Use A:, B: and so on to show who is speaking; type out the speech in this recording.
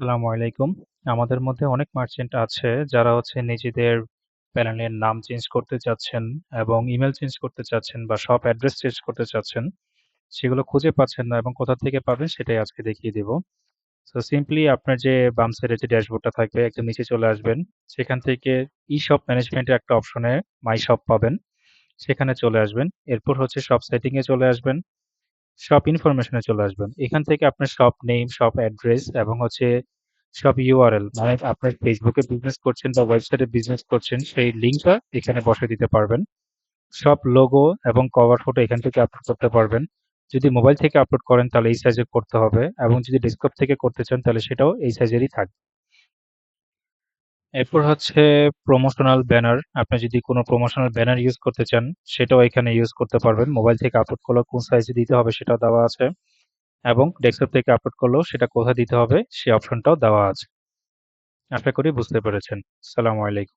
A: আসসালামু আলাইকুম। আমাদের মধ্যে অনেক মার্চেন্ট আছে যারা হচ্ছে নিজেদের প্যানেলের নাম চেঞ্জ করতে চাচ্ছেন এবং ইমেইল চেঞ্জ করতে চাচ্ছেন বা শপ অ্যাড্রেস চেঞ্জ করতে চাচ্ছেন। সেগুলো খুঁজে পাচ্ছেন না এবং কোথা থেকে পাবেন সেটাই আজকে দেখিয়ে দিব। সো সিম্পলি আপনার যে বাম সাইডে যে ড্যাশবোর্ডটা থাকবে, একদম নিচে চলে আসবেন। সেখান থেকে ই-শপ ম্যানেজমেন্টের একটা অপশনে মাই শপ পাবেন। সেখানে চলে আসবেন। এরপর হচ্ছে শপ সেটিং এ চলে আসবেন। শপ ইনফরমেশন চলে আসবেন। এখান থেকে আপনার শপ নেম, শপ অ্যাড্রেস এবং হচ্ছে শপ ইউআরএল মানে আপনার ফেসবুকে বিজনেস করছেন বা ওয়েবসাইটে বিজনেস করছেন সেই লিঙ্কটা এখানে বসিয়ে দিতে পারবেন। সব লোগো এবং কভার ফটো এখান থেকে আপলোড করতে পারবেন। যদি মোবাইল থেকে আপলোড করেন তাহলে এই সাইজে করতে হবে এবং যদি ডেস্কটপ থেকে করতে চান তাহলে সেটাও এই সাইজেরই থাকবে। এরপর হচ্ছে প্রমোশনাল ব্যানার। আপনি যদি কোনো প্রমোশনাল ব্যানার ইউজ করতে চান, সেটাও এখানে ইউজ করতে পারবেন। মোবাইল থেকে আপলোড করলেও কোন সাইজে দিতে হবে সেটাও দেওয়া আছে এবং ডেস্কটপ থেকে আপলোড করলেও সেটা কোথায় দিতে হবে সেই অপশনটাও দেওয়া আছে। আশা করি বুঝতে পেরেছেন। সালামু আলাইকুম।